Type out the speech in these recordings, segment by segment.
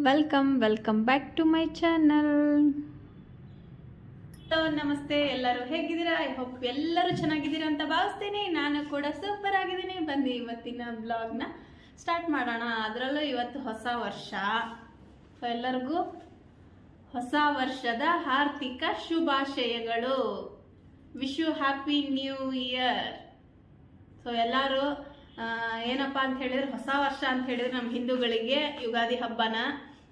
Welcome welcome back to my channel ನಮಸ್ತೆ, ಎಲ್ಲರೂ ಹೇಗಿದ್ದೀರಾ? ಐ ಹೋಪ್ ಎಲ್ಲರೂ ಚೆನ್ನಾಗಿದ್ದೀರಾ ಅಂತ ಭಾವಿಸ್ತೀನಿ. ನಾನು ಕೂಡ ಸೂಪರ್ ಆಗಿದ್ದೀನಿ. ಬನ್ನಿ, ಇವತ್ತಿನ ಬ್ಲಾಗ್ನ ಸ್ಟಾರ್ಟ್ ಮಾಡೋಣ. ಅದರಲ್ಲೂ ಇವತ್ತು ಹೊಸ ವರ್ಷ. ಸೊ ಎಲ್ಲರಿಗೂ ಹೊಸ ವರ್ಷದ ಹಾರ್ದಿಕ ಶುಭಾಶಯಗಳು. Wish you happy new year so ಎಲ್ಲರೂ ಏನಪ್ಪ ಅಂತ ಹೇಳಿದ್ರೆ ಹೊಸ ವರ್ಷ ಅಂತ ಹೇಳಿದ್ರೆ ನಮ್ಮ ಹಿಂದೂಗಳಿಗೆ ಯುಗಾದಿ ಹಬ್ಬನ.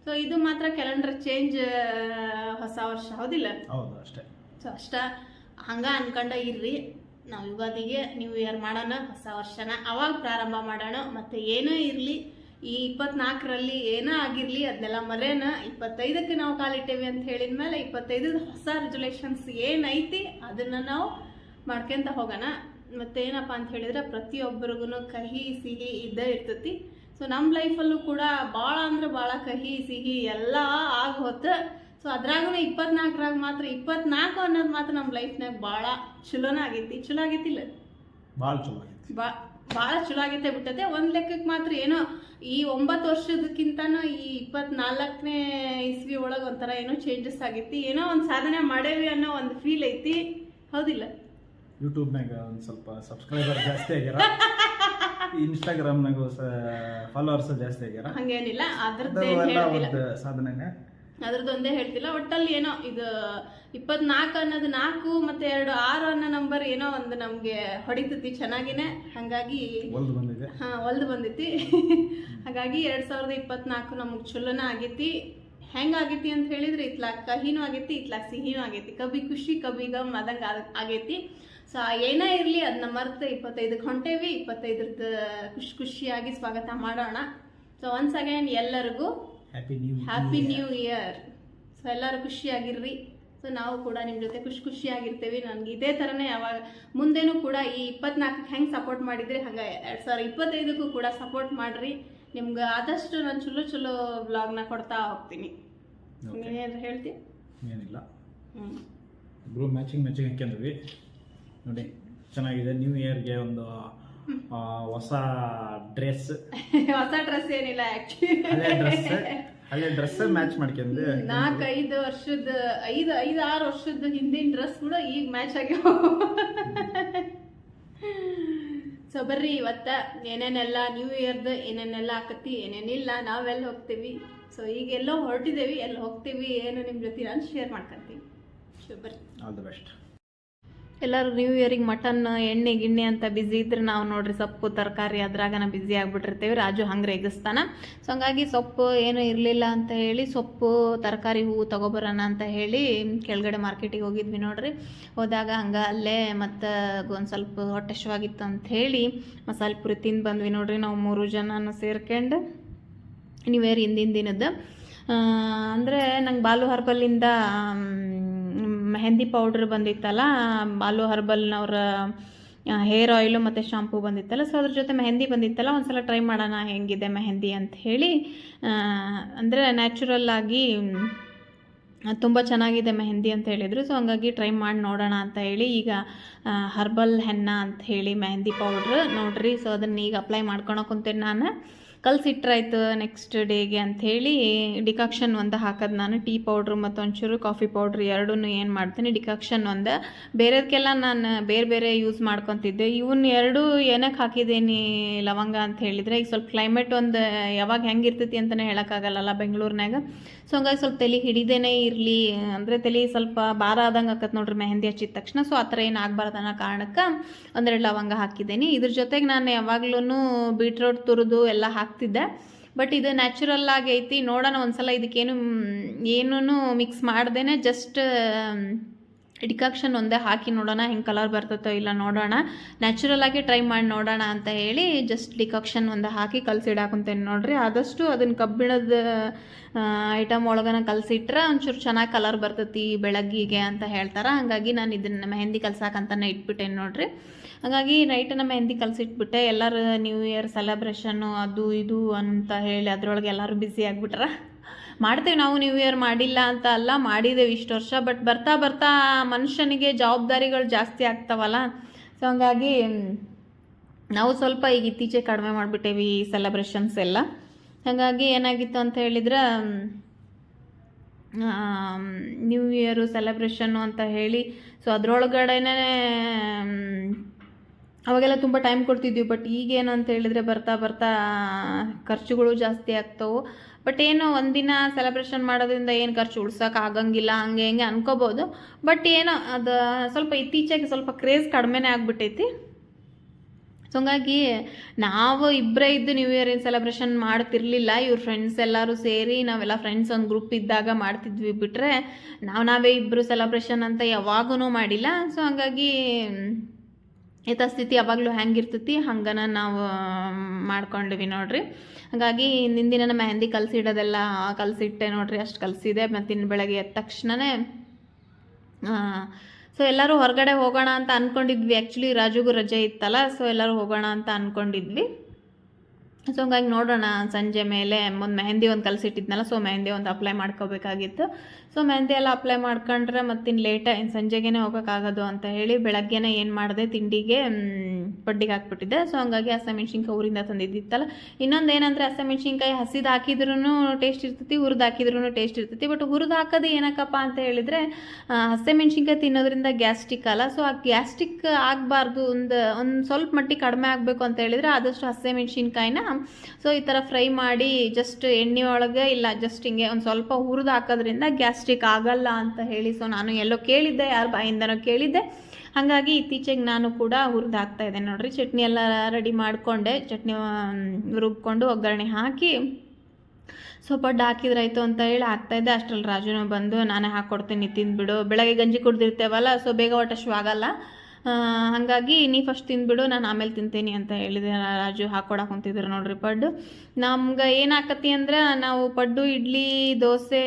ಸೊ ಇದು ಮಾತ್ರ ಕ್ಯಾಲೆಂಡರ್ ಚೇಂಜ್ ಹೊಸ ವರ್ಷ ಹೌದಿಲ್ಲ? ಹೌದು ಅಷ್ಟೇ. ಸೊ ಅಷ್ಟ ಹಂಗ ಅನ್ಕೊಂಡ ಇರ್ರಿ. ನಾವು ಯುಗಾದಿಗೆ ನ್ಯೂ ಇಯರ್ ಮಾಡೋಣ ಹೊಸ ವರ್ಷನ ಅವಾಗ ಪ್ರಾರಂಭ ಮಾಡೋಣ. ಮತ್ತೆ ಏನೇ ಇರಲಿ ಈ ಇಪ್ಪತ್ನಾಲ್ಕರಲ್ಲಿ ಏನೋ ಆಗಿರಲಿ ಅದನ್ನೆಲ್ಲ ಮರೇನ. ಇಪ್ಪತ್ತೈದಕ್ಕೆ ನಾವು ಕಾಲಿಟ್ಟೇವಿ ಅಂತ ಹೇಳಿದ ಮೇಲೆ ಇಪ್ಪತ್ತೈದದ ಹೊಸ ರೆಜುಲೇಷನ್ಸ್ ಏನೈತಿ ಅದನ್ನ ನಾವು ಮಾಡ್ಕೊಂತ ಹೋಗೋಣ. ಮತ್ತೆ ಏನಪ್ಪ ಅಂತ ಹೇಳಿದ್ರೆ ಪ್ರತಿಯೊಬ್ಬರಿಗೂ ಕಹಿ ಸಿಹಿ ಇದ್ದೇ ಇರ್ತೈತಿ. ಸೊ ನಮ್ಮ ಲೈಫಲ್ಲೂ ಕೂಡ ಭಾಳ ಅಂದ್ರೆ ಭಾಳ ಕಹಿ ಸಿಹಿ ಎಲ್ಲ ಆಗ ಹೊತ್ತು. ಸೊ ಅದ್ರಾಗೂ ಇಪ್ಪತ್ನಾಲ್ಕರಾಗ ಮಾತ್ರ ಇಪ್ಪತ್ನಾಲ್ಕು ಅನ್ನೋದು ಮಾತ್ರ ನಮ್ಮ ಲೈಫ್ನಾಗ ಭಾಳ ಚಲೋನ ಆಗೈತಿ. ಚಲೋ ಆಗೈತಿಲ್ಲ? ಭಾಳ ಚಲೋ ಆಗೈತಿ. ಬಾ ಭಾಳ ಚಲೋ ಆಗೈತೆ ಬಿಟ್ಟತೆ. ಒಂದು ಲೆಕ್ಕಕ್ಕೆ ಮಾತ್ರ ಏನೋ ಈ ಒಂಬತ್ತು ವರ್ಷದಕ್ಕಿಂತನೂ ಈ ಇಪ್ಪತ್ನಾಲ್ಕನೇ ಇಸ್ವಿ ಒಳಗೆ ಒಂಥರ ಏನೋ ಚೇಂಜಸ್ ಆಗೈತಿ. ಏನೋ ಒಂದು ಸಾಧನೆ ಮಾಡೇವಿ ಅನ್ನೋ ಒಂದು ಫೀಲ್ ಐತಿ. ಹೌದಿಲ್ಲ? ಯೂಟ್ಯೂಬ್ನಾಗ ಒಂದು ಸ್ವಲ್ಪ ಸಬ್ಸ್ಕ್ರೈಬರ್ ಜಾಸ್ತಿ ಆಗ್ಯಾರ. ಇನ್ಸ್ಟಾಗ್ರಾಮ್ನಾಗ ಫಾಲೋವರ್ಸ್ ಜಾಸ್ತಿ ಆಗ್ಯಾರ. ಹಂಗೇನಿಲ್ಲ ಅದ್ರದ್ದು ಸಾಧನೆ ಒಂದು ಸಾಧನೆನೇ. ಅದ್ರದ್ದು ಒಂದೇ ಹೇಳ್ತಿಲ್ಲ ಒಟ್ಟಲ್ಲಿ ಏನೋ ಇದು ಇಪ್ಪತ್ನಾಲ್ಕು ಅನ್ನೋದು ನಾಲ್ಕು ಮತ್ತೆ ಎರಡು ಆರು ಅನ್ನೋ ನಂಬರ್ ಏನೋ ಒಂದು ನಮಗೆ ಹೊಡಿತೈತಿ ಚೆನ್ನಾಗಿನೇ. ಹಾಗಾಗಿ ಹಾ ಒಲ್ದು ಬಂದೈತಿ. ಹಾಗಾಗಿ ಎರಡ್ ಸಾವಿರದ ಇಪ್ಪತ್ನಾಲ್ಕು ನಮಗೆ ಚಲೋನ ಆಗೈತಿ. ಹೆಂಗ್ ಆಗೈತಿ ಅಂತ ಹೇಳಿದ್ರೆ ಇತ್ಲಾಗ ಕಹಿನೂ ಆಗೈತಿ ಇತ್ಲಾಗ ಸಿಹಿನೂ ಆಗೈತಿ. ಕಬಿ ಖುಷಿ ಕಬಿ ಗಮ್ ಅದಂಗ ಆಗ್- ಆಗೈತಿ. ಸೊ ಏನೇ ಇರಲಿ ಅದನ್ನ ಮರೆತು ಇಪ್ಪತ್ತೈದಕ್ಕೆ ಹೊಂಟೇವಿ ಇಪ್ಪತ್ತೈದರದ್ದು ಖುಷಿ ಖುಷಿಯಾಗಿ ಸ್ವಾಗತ ಮಾಡೋಣ. ಸೊ ಒನ್ಸ್ ಅಗೇನ್ ಎಲ್ಲರಿಗೂ happy new happy new year so ಎಲ್ಲರೂ ಖುಷಿಯಾಗಿರ್ರಿ. ಸೊ ನಾವು ಕೂಡ ನಿಮ್ಮ ಜೊತೆ ಖುಷಿ ಖುಷಿಯಾಗಿರ್ತೀವಿ. ನನಗೆ ಇದೇ ಥರನೇ ಯಾವಾಗ ಮುಂದೆನೂ ಕೂಡ ಈ ಇಪ್ಪತ್ನಾಲ್ಕಕ್ಕೆ ಹೆಂಗೆ ಸಪೋರ್ಟ್ ಮಾಡಿದ್ರಿ ಹಂಗೆ ಎರಡು ಸಾವಿರ ಇಪ್ಪತ್ತೈದಕ್ಕೂ ಕೂಡ ಸಪೋರ್ಟ್ ಮಾಡಿರಿ. ನಿಮ್ಗೆ ಆದಷ್ಟು ನಾನು ಚಲೋ ಚಲೋ ವ್ಲಾಗ್ನ ಕೊಡ್ತಾ ಹೋಗ್ತೀನಿ. ನೀನೇನು ಹೇಳ್ತಿ ಏನಿಲ್ಲ. ಹ್ಞೂ ಇಬ್ಬರು ಮ್ಯಾಚಿಂಗ್ ಮ್ಯಾಚಿಂಗ್ ಹಾಕ್ಯಂದ್ವಿ ನೋಡಿ ಚೆನ್ನಾಗಿದೆ. ನ್ಯೂ ಇಯರ್ಗೆ ಒಂದು ಹೊಸ ಡ್ರೆಸ್ ಹೊಸ ಡ್ರೆಸ್ ಏನಿಲ್ಲ ಡ್ರೆಸ್ ಹಳೆ ಡ್ರೆಸ್ ಮ್ಯಾಚ್ ಮಾಡ್ಕೊಂಡು ನಾಲ್ಕು ಐದು ವರ್ಷದ ಐದು ಐದು ಆರು ವರ್ಷದ ಹಿಂದಿನ ಡ್ರೆಸ್ ಕೂಡ ಈಗ ಮ್ಯಾಚ್ ಆಗ್ಯಾವ. ಸೊ ಬರ್ರಿ ಇವತ್ತ. ಏನೇನೆಲ್ಲ ನ್ಯೂ ಇಯರ್ದು ಏನೇನೆಲ್ಲ ಆಕತಿ ಏನೇನಿಲ್ಲ ನಾವೆಲ್ಲ ಹೋಗ್ತೀವಿ. ಸೊ ಈಗ ಎಲ್ಲೋ ಹೊರಟಿದ್ದೇವಿ ಎಲ್ಲಿ ಹೋಗ್ತೀವಿ ಏನು ನಿಮ್ಮ ಜೊತೆ ನಾನು ಶೇರ್ ಮಾಡ್ಕೊಂತೀವಿ ಸೊ ಬರ್ರಿ. ಆಲ್ ದ ಬೆಸ್ಟ್ ಎಲ್ಲರೂ ನ್ಯೂ ಇಯರಿಗೆ ಮಟನ್ ಎಣ್ಣೆ, ಗಿಣ್ಣೆ ಅಂತ ಬ್ಯುಸಿ ಇದ್ರೆ ನಾವು ನೋಡ್ರಿ ಸೊಪ್ಪು, ತರಕಾರಿ ಅದ್ರಾಗನ ಬ್ಯುಸಿ ಆಗಿಬಿಟ್ಟಿರ್ತೀವಿ. ರಾಜು ಹಂಗೆ ರೇಗಿಸ್ತಾನ ಸೊ ಹಂಗಾಗಿ ಸೊಪ್ಪು ಏನೂ ಇರಲಿಲ್ಲ ಅಂತ ಹೇಳಿ ಸೊಪ್ಪು, ತರಕಾರಿ ಹೂವು ತೊಗೊಬರೋಣ ಅಂತ ಹೇಳಿ ಕೆಳಗಡೆ ಮಾರ್ಕೆಟಿಗೆ ಹೋಗಿದ್ವಿ ನೋಡ್ರಿ. ಹೋದಾಗ ಹಂಗೆ ಅಲ್ಲೇ ಮತ್ತು ಒಂದು ಸ್ವಲ್ಪ ಹೊಟ್ಟೆ ಹಶ್ವಾಗಿತ್ತು ಅಂತ ಹೇಳಿ ಮಸಾಲೆ ಪುರಿ ತಿಂದು ಬಂದ್ವಿ ನೋಡ್ರಿ ನಾವು ಮೂರು ಜನನ ಸೇರ್ಕೊಂಡು ಇಯರ್ ಹಿಂದಿನ ದಿನದ್ದು ಅಂದರೆ ನಂಗೆ ಬಾಲು ಹರ್ಬಲ್ಲಿಂದ ಮೆಹಂದಿ ಪೌಡ್ರ್ ಬಂದಿತ್ತಲ್ಲ ಬಾಲು ಹರ್ಬಲ್ನವ್ರ ಹೇರ್ ಆಯಿಲು ಮತ್ತು ಶಾಂಪೂ ಬಂದಿತ್ತಲ್ಲ. ಸೊ ಅದ್ರ ಜೊತೆ ಮೆಹಂದಿ ಬಂದಿತ್ತಲ್ಲ, ಒಂದ್ಸಲ ಟ್ರೈ ಮಾಡೋಣ ಹೆಂಗಿದೆ ಮೆಹಂದಿ ಅಂತ ಹೇಳಿ ಅಂದರೆ ನ್ಯಾಚುರಲ್ ಆಗಿ ತುಂಬ ಚೆನ್ನಾಗಿದೆ ಮೆಹಂದಿ ಅಂತ ಹೇಳಿದರು. ಸೊ ಹಂಗಾಗಿ ಟ್ರೈ ಮಾಡಿ ನೋಡೋಣ ಅಂತ ಹೇಳಿ, ಈಗ ಹರ್ಬಲ್ ಹೆನ್ನ ಅಂತ ಹೇಳಿ ಮೆಹಂದಿ ಪೌಡ್ರ್ ನೋಡ್ರಿ. ಸೊ ಅದನ್ನ ಈಗ ಅಪ್ಲೈ ಮಾಡ್ಕೊಳಕ್ಕೆ ಕುಂತೀನಿ ನಾನು. ಕಲ್ಸಿಟ್ರಾಯ್ತು ನೆಕ್ಸ್ಟ್ ಡೇಗೆ ಅಂಥೇಳಿ ಡಿಕಾಕ್ಷನ್ ಒಂದು ಹಾಕೋದು ನಾನು. ಟೀ ಪೌಡ್ರು ಮತ್ತು ಒಂಚೂರು ಕಾಫಿ ಪೌಡ್ರ್ ಎರಡೂ ಏನು ಮಾಡ್ತೀನಿ, ಡಿಕಾಕ್ಷನ್ ಒಂದು. ಬೇರೆದಕ್ಕೆಲ್ಲ ನಾನು ಬೇರೆ ಬೇರೆ ಯೂಸ್ ಮಾಡ್ಕೊತಿದ್ದೆ. ಇವನ್ನ ಎರಡೂ ಏನಕ್ಕೆ ಹಾಕಿದ್ದೀನಿ ಲವಂಗ ಅಂತ ಹೇಳಿದರೆ ಈಗ ಸ್ವಲ್ಪ ಕ್ಲೈಮೇಟ್ ಒಂದು ಯಾವಾಗ ಹೆಂಗೆ ಇರ್ತೈತಿ ಅಂತಲೇ ಹೇಳೋಕ್ಕಾಗಲ್ಲಲ್ಲ ಬೆಂಗಳೂರಿನಾಗ ಸೊ ಹಂಗಾಗಿ ಸ್ವಲ್ಪ ತಲೆ ಹಿಡಿದೇನೆ ಇರಲಿ, ಅಂದರೆ ತಲೆ ಸ್ವಲ್ಪ ಭಾರ ಆದಂಗೆ ಆಕತ್ ನೋಡ್ರಿ ಮೆಹಂದಿ ಹಚ್ಚಿದ ತಕ್ಷಣ. ಸೊ ಆ ಥರ ಏನು ಆಗಬಾರ್ದು ಅನ್ನೋ ಕಾರಣಕ್ಕೆ ಒಂದೆರಡು ಲವಂಗ ಹಾಕಿದ್ದೀನಿ. ಇದ್ರ ಜೊತೆಗೆ ನಾನು ಯಾವಾಗ್ಲೂ ಬೀಟ್ರೋಟ್ ತುರಿದು ಎಲ್ಲ ಹಾಕ್ತಿದ್ದೆ ಬಟ್ ಇದು ನ್ಯಾಚುರಲ್ ಆಗಿ ಐತಿ. ನೋಡೋಣ ಒಂದ್ಸಲ ಇದಕ್ಕೇನು ಏನೂ ಮಿಕ್ಸ್ ಮಾಡ್ದೇನೆ ಜಸ್ಟ್ ಡಿಕಾಕ್ಷನ್ ಒಂದೇ ಹಾಕಿ ನೋಡೋಣ, ಹೆಂಗೆ ಕಲರ್ ಬರ್ತೈತೋ ಇಲ್ಲ ನೋಡೋಣ. ನ್ಯಾಚುರಲ್ ಆಗಿ ಟ್ರೈ ಮಾಡಿ ನೋಡೋಣ ಅಂತ ಹೇಳಿ ಜಸ್ಟ್ ಡಿಕಾಕ್ಷನ್ ಒಂದೇ ಹಾಕಿ ಕಲಸಿಡಾಕೊಂತೇನೆ ನೋಡ್ರಿ. ಆದಷ್ಟು ಅದನ್ನು ಕಬ್ಬಿಣದ ಐಟಮ್ ಒಳಗನ ಕಲಸಿಟ್ರೆ ಒಂಚೂರು ಚೆನ್ನಾಗಿ ಕಲರ್ ಬರ್ತೈತಿ ಬೆಳಗ್ಗಿಗೆ ಅಂತ ಹೇಳ್ತಾರೆ. ಹಾಗಾಗಿ ನಾನು ಇದನ್ನು ಮೆಹಂದಿ ಕಲ್ಸಾಕಂತಾನೆ ಇಟ್ಬಿಟ್ಟೇನೆ ನೋಡ್ರಿ. ಹಾಗಾಗಿ ನೈಟನ್ನು ಮೆಹಂದಿ ಕಲಸಿಟ್ಬಿಟ್ಟೆ. ಎಲ್ಲರೂ ನ್ಯೂ ಇಯರ್ ಸೆಲೆಬ್ರೇಷನ್ನು ಅದು ಇದು ಅಂತ ಹೇಳಿ ಅದರೊಳಗೆ ಎಲ್ಲರೂ ಬ್ಯುಸಿ ಆಗಿಬಿಟ್ರ. ಮಾಡ್ತೇವೆ ನಾವು ನ್ಯೂ ಇಯರ್ ಮಾಡಿಲ್ಲ ಅಂತ ಅಲ್ಲ ಮಾಡಿದ್ದೇವೆ ಇಷ್ಟು ವರ್ಷ. ಬಟ್ ಬರ್ತಾ ಬರ್ತಾ ಮನುಷ್ಯನಿಗೆ ಜವಾಬ್ದಾರಿಗಳು ಜಾಸ್ತಿ ಆಗ್ತಾವಲ್ಲ. ಸೊ ಹಂಗಾಗಿ ನಾವು ಸ್ವಲ್ಪ ಈಗ ಇತ್ತೀಚೆಗೆ ಕಡಿಮೆ ಮಾಡಿಬಿಟ್ಟೇವಿ ಸೆಲೆಬ್ರೇಷನ್ಸ್ ಎಲ್ಲ. ಹಾಗಾಗಿ ಏನಾಗಿತ್ತು ಅಂತ ಹೇಳಿದ್ರೆ ನ್ಯೂ ಇಯರು ಸೆಲೆಬ್ರೇಷನ್ನು ಅಂತ ಹೇಳಿ. ಸೊ ಅದರೊಳಗಡೆನೇ ಅವಾಗೆಲ್ಲ ತುಂಬ ಟೈಮ್ ಕೊಡ್ತಿದ್ವಿ. ಬಟ್ ಈಗೇನು ಅಂತ ಹೇಳಿದರೆ ಬರ್ತಾ ಬರ್ತಾ ಖರ್ಚುಗಳು ಜಾಸ್ತಿ ಆಗ್ತವೆ. ಬಟ್ ಏನು ಒಂದಿನ ಸೆಲೆಬ್ರೇಷನ್ ಮಾಡೋದ್ರಿಂದ ಏನು ಖರ್ಚು ಉಳ್ಸೋಕೆ ಆಗಂಗಿಲ್ಲ, ಹಂಗೆ ಹಿಂಗೆ ಅನ್ಕೋಬೋದು. ಬಟ್ ಏನೋ ಅದು ಸ್ವಲ್ಪ ಇತ್ತೀಚೆಗೆ ಸ್ವಲ್ಪ ಕ್ರೇಜ್ ಕಡಿಮೆನೇ ಆಗಿಬಿಟ್ಟೈತಿ. ಸೊ ಹಂಗಾಗಿ ನಾವು ಇಬ್ಬರೇ ಇದ್ದು ನ್ಯೂ ಇಯರಿನ ಸೆಲೆಬ್ರೇಷನ್ ಮಾಡ್ತಿರ್ಲಿಲ್ಲ. ಇವ್ರ ಫ್ರೆಂಡ್ಸ್ ಎಲ್ಲರೂ ಸೇರಿ ನಾವೆಲ್ಲ ಫ್ರೆಂಡ್ಸ್ ಒಂದು ಗ್ರೂಪ್ ಇದ್ದಾಗ ಮಾಡ್ತಿದ್ವಿ ಬಿಟ್ಟರೆ ನಾವು ನಾವೇ ಇಬ್ಬರು ಸೆಲೆಬ್ರೇಷನ್ ಅಂತ ಯಾವಾಗೂ ಮಾಡಿಲ್ಲ. ಸೊ ಹಂಗಾಗಿ ಯಥಾಸ್ಥಿತಿ ಯಾವಾಗಲೂ ಹೆಂಗಿರ್ತೈತಿ ಹಂಗನ ನಾವು ಮಾಡ್ಕೊಂಡಿವಿ ನೋಡ್ರಿ. ಹಾಗಾಗಿ ನಿಂದಿನ ಮೆಹಂದಿ ಕಲಸಿಡೋದೆಲ್ಲ ಕಲಸಿಟ್ಟೆ ನೋಡ್ರಿ, ಅಷ್ಟು ಕಲಸಿದೆ. ಮತ್ತು ಇನ್ನು ಬೆಳಗ್ಗೆ ಎದ್ದ ತಕ್ಷಣವೇ ಸೊ ಎಲ್ಲರೂ ಹೊರಗಡೆ ಹೋಗೋಣ ಅಂತ ಅಂದ್ಕೊಂಡಿದ್ವಿ ಆ್ಯಕ್ಚುಲಿ ರಾಜುಗೂ ರಜೆ ಇತ್ತಲ್ಲ ಸೊ ಎಲ್ಲರೂ ಹೋಗೋಣ ಅಂತ ಅಂದ್ಕೊಂಡಿದ್ವಿ ಸೊ ಹಂಗಾಗಿ ನೋಡೋಣ, ಸಂಜೆ ಮೇಲೆ ಒಂದು ಮೆಹಂದಿ ಒಂದು ಕಲಸಿಟ್ಟಿದ್ನಲ್ಲ ಸೊ ಮೆಹಂದಿ ಒಂದು ಅಪ್ಲೈ ಮಾಡ್ಕೋಬೇಕಾಗಿತ್ತು. ಸೊ ಮೆಹಂದಿ ಎಲ್ಲ ಅಪ್ಲೈ ಮಾಡ್ಕೊಂಡ್ರೆ ಮತ್ತಿನ್ನು ಲೇಟ ಇನ್ನು ಸಂಜೆಗೇ ಹೋಗೋಕ್ಕಾಗೋದು ಅಂತ ಹೇಳಿ ಬೆಳಗ್ಗೆನೇ ಏನು ಮಾಡಿದೆ, ತಿಂಡಿಗೆ ಬಡ್ಡಿಗೆ ಹಾಕ್ಬಿಟ್ಟಿದ್ದೆ. ಸೊ ಹಂಗಾಗಿ ಹಸಿಮೆಣ್ಸಿನ್ಕಾಯಿ ಊರಿಂದ ತಂದಿದ್ದಿತ್ತಲ್ಲ. ಇನ್ನೊಂದು ಏನಂದರೆ ಹಸಿಮೆಣ್ಸಿನ್ಕಾಯಿ ಹಸಿದು ಹಾಕಿದ್ರೂ ಟೇಸ್ಟ್ ಇರ್ತೈತಿ, ಹುರಿದು ಹಾಕಿದ್ರೂ ಟೇಸ್ಟ್ ಇರ್ತೈತಿ. ಬಟ್ ಹುರಿದು ಹಾಕೋದು ಏನಕ್ಕಪ್ಪ ಅಂತ ಹೇಳಿದರೆ ಹಸಿಮೆಣ್ಸಿನ್ಕಾಯಿ ತಿನ್ನೋದ್ರಿಂದ ಗ್ಯಾಸ್ಟಿಕ್ ಅಲ್ಲ. ಸೊ ಆ ಗ್ಯಾಸ್ಟಿಕ್ ಆಗಬಾರ್ದು, ಒಂದು ಒಂದು ಸ್ವಲ್ಪ ಮಟ್ಟಿಗೆ ಕಡಿಮೆ ಆಗಬೇಕು ಅಂತ ಹೇಳಿದರೆ ಆದಷ್ಟು ಹಸಿಮೆಣ್ಸಿನ್ಕಾಯಿನ ಸೊ ಈ ಥರ ಫ್ರೈ ಮಾಡಿ ಜಸ್ಟ್ ಎಣ್ಣೆ ಒಳಗೆ ಇಲ್ಲ ಜಸ್ಟ್ ಹಿಂಗೆ ಒಂದು ಸ್ವಲ್ಪ ಹುರಿದು ಹಾಕೋದ್ರಿಂದ ಗ್ಯಾಸ್ಟ್ರಿಕ್ ಆಗಲ್ಲ ಅಂತ ಹೇಳಿ ಸೊ ನಾನು ಎಲ್ಲೋ ಕೇಳಿದ್ದೆ, ಯಾರ ಬಾಯಿಂದನೋ ಕೇಳಿದ್ದೆ. ಹಾಗಾಗಿ ಇತ್ತೀಚೆಗೆ ನಾನು ಕೂಡ ಹುರಿದು ಹಾಕ್ತಾ ಇದ್ದೆ. ನೋಡ್ರಿ, ಚಟ್ನಿ ಎಲ್ಲ ರೆಡಿ ಮಾಡಿಕೊಂಡೆ, ಚಟ್ನಿ ರುಬ್ಕೊಂಡು ಒಗ್ಗರಣೆ ಹಾಕಿ ಸ್ವಲ್ಪ ಪಡ್ಡು ಹಾಕಿದ್ರಾಯ್ತು ಅಂತ ಹೇಳಿ ಹಾಕ್ತಾಯಿದ್ದೆ ಅಷ್ಟರಲ್ಲಿ ರಾಜುನು ಬಂದು, ನಾನೇ ಹಾಕ್ಕೊಡ್ತೀನಿ ತಿಂದ್ಬಿಡು. ಬೆಳಗ್ಗೆ ಗಂಜಿ ಕುಡ್ದಿರ್ತೇವಲ್ಲ ಸೊ ಬೇಗ ಒಟ್ಟು ಆಗಲ್ಲ. ಹಾಗಾಗಿ ನೀ ಫಸ್ಟ್ ತಿಂದ್ಬಿಡು, ನಾನು ಆಮೇಲೆ ತಿಂತೀನಿ ಅಂತ ಹೇಳಿದೆ ರಾಜು. ಹಾಕೊಡಕ್ಕೆ ಕುಂತಿದ್ರು ನೋಡ್ರಿ ಪಡ್ಡು. ನಮ್ಗೆ ಏನಾಕತಿ ಅಂದ್ರೆ ನಾವು ಪಡ್ಡು, ಇಡ್ಲಿ, ದೋಸೆ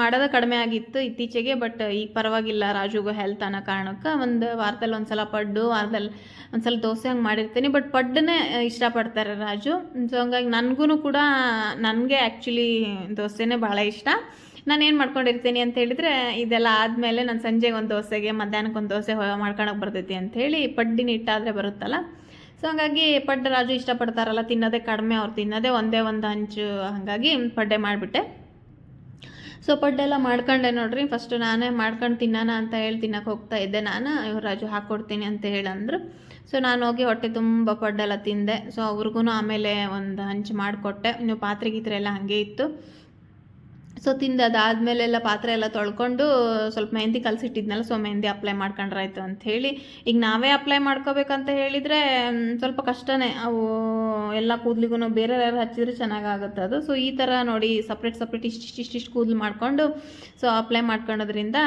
ಮಾಡೋದು ಕಡಿಮೆ ಆಗಿತ್ತು ಇತ್ತೀಚೆಗೆ ಬಟ್ ಈಗ ಪರವಾಗಿಲ್ಲ ರಾಜುಗೂ ಹೆಲ್ತ್ ಅನ್ನೋ ಕಾರಣಕ್ಕೆ ಒಂದು ವಾರದಲ್ಲಿ ಒಂದು ಸಲ ಪಡ್ಡು, ವಾರದಲ್ಲಿ ಒಂದು ಸಲ ದೋಸೆ ಹಂಗೆ ಮಾಡಿರ್ತೀನಿ. ಬಟ್ ಪಡ್ಡನ್ನೇ ಇಷ್ಟಪಡ್ತಾರೆ ರಾಜು. ಸೊ ಹಂಗಾಗಿ ನನಗೂ ಕೂಡ ನನಗೆ ಆ್ಯಕ್ಚುಲಿ ದೋಸೆನೇ ಭಾಳ ಇಷ್ಟ. ನಾನು ಏನು ಮಾಡ್ಕೊಂಡಿರ್ತೀನಿ ಅಂತ ಹೇಳಿದರೆ, ಇದೆಲ್ಲ ಆದಮೇಲೆ ನಾನು ಸಂಜೆಗೆ ಒಂದು ದೋಸೆಗೆ ಮಧ್ಯಾಹ್ನಕ್ಕೆ ಒಂದು ದೋಸೆ ಮಾಡ್ಕೊಳಕ್ಕೆ ಬರ್ತೈತಿ ಅಂಥೇಳಿ ಪಡ್ಡಿನ ಹಿಟ್ಟಾದರೆ ಬರುತ್ತಲ್ಲ? ಸೊ ಹಾಗಾಗಿ ಪಡ್ಡೆ ರಾಜು ಇಷ್ಟಪಡ್ತಾರಲ್ಲ, ತಿನ್ನೋದೇ ಕಡಿಮೆ, ಅವ್ರು ತಿನ್ನೋದೇ ಒಂದೇ ಒಂದು ಹಂಚು ಹಾಗಾಗಿ ಪಡ್ಡೆ ಮಾಡಿಬಿಟ್ಟೆ. ಸೊ ಪಡ್ಡೆಲ್ಲ ಮಾಡ್ಕೊಂಡೆ ನೋಡ್ರಿ ಫಸ್ಟು ನಾನೇ ಮಾಡ್ಕೊಂಡು ತಿನ್ನೋಣ ಅಂತ ಹೇಳಿ ತಿನ್ನಕ್ಕೆ ಹೋಗ್ತಾ ಇದ್ದೆ ನಾನು, ಇವ್ರು ರಾಜು ಹಾಕ್ಕೊಡ್ತೀನಿ ಅಂತ ಹೇಳಂದ್ರು. ಸೊ ನಾನು ಹೋಗಿ ಹೊಟ್ಟೆ ತುಂಬ ಪಡ್ಡೆಲ್ಲ ತಿಂದೆ. ಸೊ ಅವ್ರಿಗೂ ಆಮೇಲೆ ಒಂದು ಹಂಚು ಮಾಡಿಕೊಟ್ಟೆ. ಇನ್ನು ಪಾತ್ರೆ ಗೀತ್ರೆ ಎಲ್ಲ ಹಾಗೆ ಇತ್ತು. ಸೊ ತಿಂದು ಅದಾದಮೇಲೆಲ್ಲ ಪಾತ್ರೆ ಎಲ್ಲ ತೊಳ್ಕೊಂಡು ಸ್ವಲ್ಪ ಮೆಹಂದಿ ಕಲಸಿಟ್ಟಿದ್ನಲ್ಲ ಸೊ ಮೆಹಂದಿ ಅಪ್ಲೈ ಮಾಡ್ಕೊಂಡ್ರಾಯ್ತು ಅಂತ ಹೇಳಿ. ಈಗ ನಾವೇ ಅಪ್ಲೈ ಮಾಡ್ಕೋಬೇಕಂತ ಹೇಳಿದರೆ ಸ್ವಲ್ಪ ಕಷ್ಟನೇ. ಅವು ಎಲ್ಲ ಕೂದಲಿಗೂ ಬೇರೆ ಯಾರು ಹಚ್ಚಿದ್ರೆ ಚೆನ್ನಾಗಾಗುತ್ತೆ ಅದು. ಸೊ ಈ ಥರ ನೋಡಿ ಸಪ್ರೇಟ್ ಸಪ್ರೇಟ್ ಇಷ್ಟಿಷ್ಟು ಇಷ್ಟಿಷ್ಟು ಕೂದಲು ಮಾಡಿಕೊಂಡು ಸೊ ಅಪ್ಲೈ ಮಾಡ್ಕೊಳ್ಳೋದ್ರಿಂದ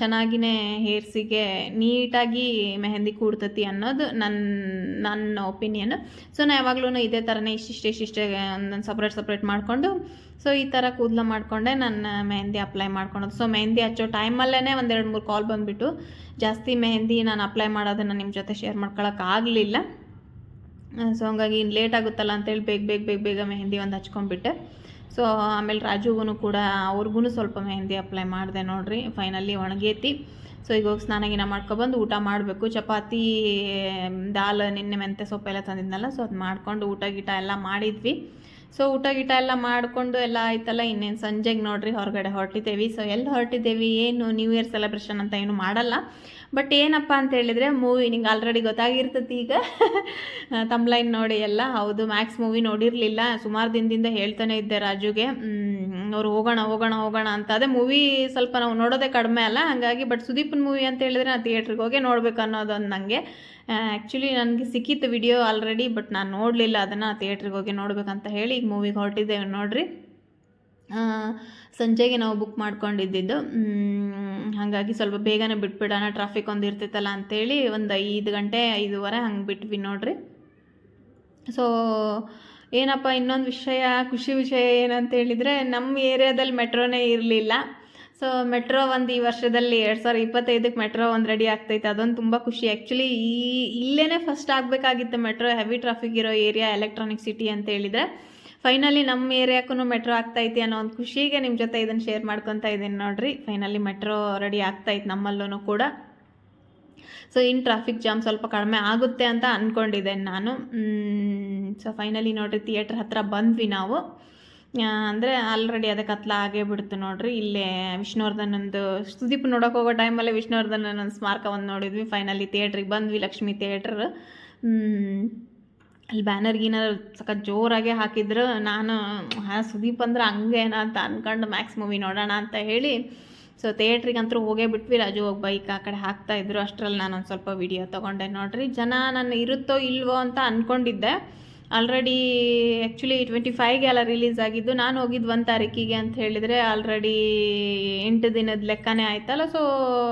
ಚೆನ್ನಾಗಿನೇ ಹೇರ್ಸಿಗೆ ನೀಟಾಗಿ ಮೆಹಂದಿ ಕೂಡ್ತತಿ ಅನ್ನೋದು ನನ್ನ ನನ್ನ ಒಪಿನಿಯನ್ ಸೊ ನಾನು ಯಾವಾಗಲೂ ಇದೇ ಥರನೇ ಇಷ್ಟಿಷ್ಟು ಇಷ್ಟಿಷ್ಟೇ ಒಂದೊಂದು ಸಪ್ರೇಟ್ ಸಪ್ರೇಟ್ ಮಾಡಿಕೊಂಡು ಸೊ ಈ ಥರ ಕೂದಲು ಮಾಡಿಕೊಂಡೆ ನನ್ನ ಮೆಹಂದಿ ಅಪ್ಲೈ ಮಾಡ್ಕೊಳೋದು. ಸೊ ಮೆಹಂದಿ ಹಚ್ಚೋ ಟೈಮಲ್ಲೇ ಒಂದೆರಡು ಮೂರು ಕಾಲ್ ಬಂದುಬಿಟ್ಟು ಜಾಸ್ತಿ ಮೆಹಂದಿ ನಾನು ಅಪ್ಲೈ ಮಾಡೋದನ್ನು ನಿಮ್ಮ ಜೊತೆ ಶೇರ್ ಮಾಡ್ಕೊಳಕ್ಕಾಗಲಿಲ್ಲ ಸೊ ಹಂಗಾಗಿ ಇನ್ನು ಲೇಟ್ ಆಗುತ್ತಲ್ಲ ಅಂತೇಳಿ ಬೇಗ ಬೇಗ ಬೇಗ ಬೇಗ ಮೆಹಂದಿ ಒಂದು ಹಚ್ಕೊಂಡ್ಬಿಟ್ಟೆ. ಸೊ ಆಮೇಲೆ ರಾಜುಗೂ ಕೂಡ ಅವ್ರಿಗೂ ಸ್ವಲ್ಪ ಮೆಹಂದಿ ಅಪ್ಲೈ ಮಾಡಿದೆ ನೋಡ್ರಿ ಫೈನಲಿ ಒಣಗೇತಿ. ಸೊ ಈಗ ಹೋಗಿ ಸ್ನಾನ ಗಿನ ಮಾಡ್ಕೊಬಂದು ಊಟ ಮಾಡಬೇಕು. ಚಪಾತಿ, ದಾಲ್, ನಿನ್ನೆ ಮೆಂತೆ ಸೊಪ್ಪೆಲ್ಲ ತಂದಿದ್ನಲ್ಲ ಸೊ ಅದು ಮಾಡ್ಕೊಂಡು ಊಟ ಗೀಟ ಎಲ್ಲ ಮಾಡಿದ್ವಿ. ಸೊ ಊಟ ಗೀಟ ಎಲ್ಲ ಮಾಡಿಕೊಂಡು ಎಲ್ಲ ಆಯ್ತಲ್ಲ, ಇನ್ನೇನು ಸಂಜೆಗೆ ನೋಡಿರಿ ಹೊರಗಡೆ ಹೊರಟಿದ್ದೇವೆ. ಸೊ ಎಲ್ಲಿ ಹೊರಟಿದ್ದೇವೆ, ಏನು ನ್ಯೂ ಇಯರ್ ಸೆಲೆಬ್ರೇಷನ್ ಅಂತ ಏನು ಮಾಡಲ್ಲ. ಬಟ್ ಏನಪ್ಪ ಅಂತ ಹೇಳಿದರೆ ಮೂವಿ ನಿಂಗೆ ಆಲ್ರೆಡಿ ಗೊತ್ತಾಗಿರ್ತತಿ ಈಗ. ತಮ್ಲೈನ್ ನೋಡಿ ಎಲ್ಲ, ಹೌದು ಮ್ಯಾಕ್ಸ್ ಮೂವಿ ನೋಡಿರಲಿಲ್ಲ. ಸುಮಾರು ದಿನದಿಂದ ಹೇಳ್ತಾನೆ ಇದ್ದೆ ರಾಜುಗೆ ಅವ್ರು ಹೋಗೋಣ ಹೋಗೋಣ ಹೋಗೋಣ ಅಂತ. ಅದೇ ಮೂವಿ ಸ್ವಲ್ಪ ನಾವು ನೋಡೋದೇ ಕಡಿಮೆ ಅಲ್ಲ, ಹಾಗಾಗಿ ಬಟ್ ಸುದೀಪನ್ ಮೂವಿ ಅಂತ ಹೇಳಿದ್ರೆ ನಾನು ಥಿಯೇಟ್ರಿಗೆ ಹೋಗಿ ನೋಡ್ಬೇಕು ಅನ್ನೋದೊಂದು ನನಗೆ ಆ್ಯಕ್ಚುಲಿ ನನಗೆ ಸಿಕ್ಕಿತ್ತು ವಿಡಿಯೋ ಆಲ್ರೆಡಿ ಬಟ್ ನಾನು ನೋಡಲಿಲ್ಲ ಅದನ್ನು ಥಿಯೇಟ್ರಿಗೆ ಹೋಗಿ ನೋಡ್ಬೇಕಂತ ಹೇಳಿ ಈಗ ಮೂವಿಗೆ ಹೊರಟಿದ್ದೇವೆ ನೋಡ್ರಿ. ಸಂಜೆಗೆ ನಾವು ಬುಕ್ ಮಾಡ್ಕೊಂಡಿದ್ದಿದ್ದು. ಮ್, ಹಾಗಾಗಿ ಸ್ವಲ್ಪ ಬೇಗನೆ ಬಿಟ್ಬಿಡೋಣ ಟ್ರಾಫಿಕ್ ಒಂದು ಇರ್ತೈತಲ್ಲ ಅಂಥೇಳಿ ಒಂದು ಐದು ಗಂಟೆ ಐದುವರೆ ಹಂಗೆ ಬಿಟ್ವಿ ನೋಡ್ರಿ. ಸೊ ಏನಪ್ಪ ಇನ್ನೊಂದು ವಿಷಯ ಖುಷಿ ವಿಷಯ ಏನಂತ ಹೇಳಿದರೆ ನಮ್ಮ ಏರಿಯಾದಲ್ಲಿ ಮೆಟ್ರೋನೇ ಇರಲಿಲ್ಲ. ಸೊ ಮೆಟ್ರೋ ಒಂದು ಈ ವರ್ಷದಲ್ಲಿ ಎರಡು ಸಾವಿರದ ಇಪ್ಪತ್ತೈದಕ್ಕೆ ಮೆಟ್ರೋ ಒಂದು ರೆಡಿ ಆಗ್ತೈತೆ. ಅದೊಂದು ತುಂಬ ಖುಷಿ. ಆ್ಯಕ್ಚುಲಿ ಈ ಇಲ್ಲೇ ಫಸ್ಟ್ ಆಗಬೇಕಾಗಿತ್ತು ಮೆಟ್ರೋ ಹೆವಿ ಟ್ರಾಫಿಕ್ ಇರೋ ಏರಿಯಾ ಎಲೆಕ್ಟ್ರಾನಿಕ್ ಸಿಟಿ ಅಂತ ಹೇಳಿದರೆ. ಫೈನಲಿ ನಮ್ಮ ಏರಿಯಾಕೂ ಮೆಟ್ರೋ ಆಗ್ತೈತಿ ಅನ್ನೋ ಒಂದು ಖುಷಿಗೆ ನಿಮ್ಮ ಜೊತೆ ಇದನ್ನು ಶೇರ್ ಮಾಡ್ಕೊತಾ ಇದ್ದೀನಿ ನೋಡಿರಿ. ಫೈನಲಿ ಮೆಟ್ರೋ ರೆಡಿ ಆಗ್ತೈತೆ ನಮ್ಮಲ್ಲೂ ಕೂಡ. ಸೊ ಇನ್ನು ಟ್ರಾಫಿಕ್ ಜಾಮ್ ಸ್ವಲ್ಪ ಕಡಿಮೆ ಆಗುತ್ತೆ ಅಂತ ಅಂದ್ಕೊಂಡಿದ್ದೇನೆ ನಾನು. ಸೊ ಫೈನಲಿ ನೋಡಿರಿ ಥಿಯೇಟ್ರ್ ಹತ್ರ ಬಂದ್ವಿ ನಾವು. ಅಂದರೆ ಆಲ್ರೆಡಿ ಅದೇ ಕತ್ಲ ಆಗೇ ಬಿಡ್ತು ನೋಡ್ರಿ. ಇಲ್ಲೇ ವಿಷ್ಣುವರ್ಧನಂದು ಸುದೀಪ್ ನೋಡೋಕೆ ಹೋಗೋ ಟೈಮಲ್ಲೇ ವಿಷ್ಣುವರ್ಧನನ ಒಂದು ಸ್ಮಾರಕ ಒಂದು ನೋಡಿದ್ವಿ. ಫೈನಲಿ ಥಿಯೇಟ್ರಿಗೆ ಬಂದ್ವಿ, ಲಕ್ಷ್ಮೀ ಥಿಯೇಟ್ರ್ ಅಲ್ಲಿ ಬ್ಯಾನರ್ ಗೀನರ್ ಸಖತ್ ಜೋರಾಗೆ ಹಾಕಿದ್ರು ನಾನು, ಹಾಂ, ಸುದೀಪ್ ಅಂದ್ರೆ ಹಂಗೇನ ಅಂತ ಅಂದ್ಕೊಂಡು ಮ್ಯಾಕ್ಸ್ ಮೂವಿ ನೋಡೋಣ ಅಂತ ಹೇಳಿ ಸೊ ಥಿಯೇಟ್ರಿಗಂತೂ ಹೋಗೇ ಬಿಟ್ವಿ. ರಾಜು ಹೋಗಿ ಬೈಕ್ ಆ ಕಡೆ ಹಾಕ್ತಾ ಇದ್ರು. ಅಷ್ಟರಲ್ಲಿ ನಾನು ಒಂದು ಸ್ವಲ್ಪ ವಿಡಿಯೋ ತೊಗೊಂಡೆ. ನೋಡ್ರಿ, ಜನ ನಾನು ಇರುತ್ತೋ ಇಲ್ವೋ ಅಂತ ಅಂದ್ಕೊಂಡಿದ್ದೆ ಆಲ್ರೆಡಿ ಆ್ಯಕ್ಚುಲಿ ಟ್ವೆಂಟಿ ಫೈವ್ಗೆ ಎಲ್ಲ ರಿಲೀಸ್ ಆಗಿದ್ದು. ನಾನು ಹೋಗಿದ್ದು ಒಂದು ತಾರೀಕಿಗೆ ಅಂತ ಹೇಳಿದರೆ ಆಲ್ರೆಡಿ ಎಂಟು ದಿನದ ಲೆಕ್ಕನೇ ಆಯ್ತಲ್ಲ. ಸೊ